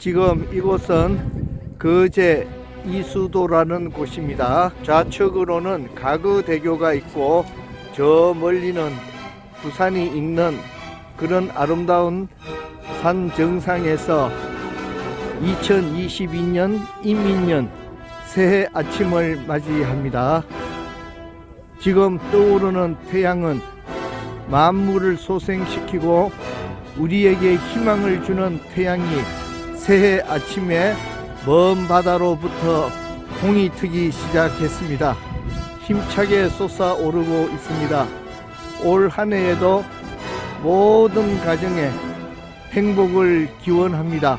지금 이곳은 거제 이수도라는 곳입니다. 좌측으로는 가그대교가 있고 저 멀리는 부산이 있는 그런 아름다운 산 정상에서 2022년 인민년 새해 아침을 맞이합니다. 지금 떠오르는 태양은 만물을 소생시키고 우리에게 희망을 주는 태양이 새해 아침에 먼 바다로부터 홍이 트기 시작했습니다. 힘차게 솟아오르고 있습니다. 올 한 해에도 모든 가정에 행복을 기원합니다.